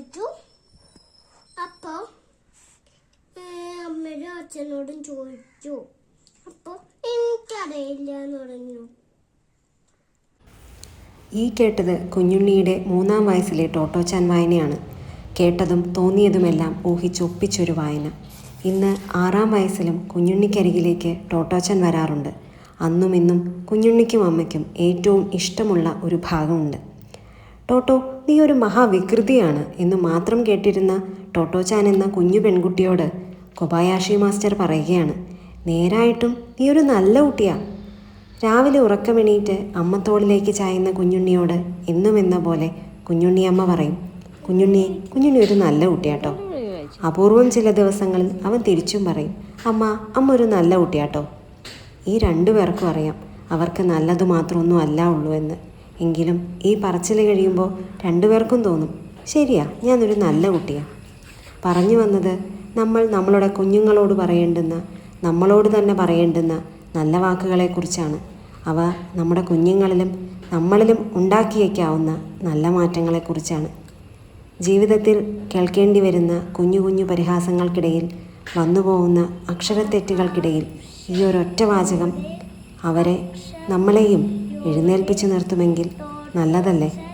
ചോദിച്ചു അപ്പോൾ അമ്മയോടും അച്ഛനോടും ചോദിച്ചു. അപ്പോൾ എനിക്കറിയില്ല എന്ന് പറഞ്ഞു. ഈ കേട്ടത് കുഞ്ഞുണ്ണിയുടെ മൂന്നാം വയസ്സിലെ ടോട്ടോച്ചാൻ വായനയാണ് കേട്ടതും തോന്നിയതുമെല്ലാം ഊഹിച്ചൊപ്പിച്ചൊരു വായന. ഇന്ന് ആറാം വയസ്സിലും കുഞ്ഞുണ്ണിക്കരികിലേക്ക് ടോട്ടോച്ചാൻ വരാറുണ്ട്. അന്നും ഇന്നും കുഞ്ഞുണ്ണിക്കും അമ്മയ്ക്കും ഏറ്റവും ഇഷ്ടമുള്ള ഒരു ഭാഗമുണ്ട്. ടോട്ടോ നീ ഒരു മഹാവികൃതിയാണ് എന്ന് മാത്രം കേട്ടിരുന്ന ടോട്ടോചാൻ എന്ന കുഞ്ഞു പെൺകുട്ടിയോട് കൊബായാഷി മാസ്റ്റർ പറയുകയാണ്. നേരായിട്ടും നീ ഒരു നല്ല കുട്ടിയാ രാവിലെ ഉറക്കമെണീറ്റ് അമ്മത്തോളിലേക്ക് ചായുന്ന കുഞ്ഞുണ്ണിയോട് എന്നും എന്ന പോലെ കുഞ്ഞുണ്ണി അമ്മ പറയും കുഞ്ഞുണ്ണി കുഞ്ഞുണ്ണി ഒരു നല്ല കുട്ടിയാട്ടോ അപൂർവം ചില ദിവസങ്ങളിൽ അവൻ തിരിച്ചും പറയും അമ്മ അമ്മ ഒരു നല്ല കുട്ടിയാട്ടോ ഈ രണ്ടു പേർക്കും അറിയാം അവർക്ക് നല്ലത് മാത്രമൊന്നും അല്ല ഉള്ളൂ എന്ന്. എങ്കിലും ഈ പറച്ചിൽ കഴിയുമ്പോൾ രണ്ടുപേർക്കും തോന്നും ശരിയാ ഞാനൊരു നല്ല കുട്ടിയാ. പറഞ്ഞു വന്നത് നമ്മൾ നമ്മളുടെ കുഞ്ഞുങ്ങളോട് പറയേണ്ടുന്ന നമ്മളോട് തന്നെ പറയേണ്ടുന്ന നല്ല വാക്കുകളെക്കുറിച്ചാണ്. അവ നമ്മുടെ കുഞ്ഞുങ്ങളിലും നമ്മളിലും ഉണ്ടാക്കിയേക്കാവുന്ന നല്ല മാറ്റങ്ങളെക്കുറിച്ചാണ്. ജീവിതത്തിൽ കേൾക്കേണ്ടി വരുന്ന കുഞ്ഞു കുഞ്ഞു പരിഹാസങ്ങൾക്കിടയിൽ വന്നുപോകുന്ന അക്ഷരത്തെറ്റുകൾക്കിടയിൽ ഈ ഒരൊറ്റ വാചകം അവരെ നമ്മളെയും എഴുന്നേൽപ്പിച്ചു നിർത്തുമെങ്കിൽ നല്ലതല്ലേ?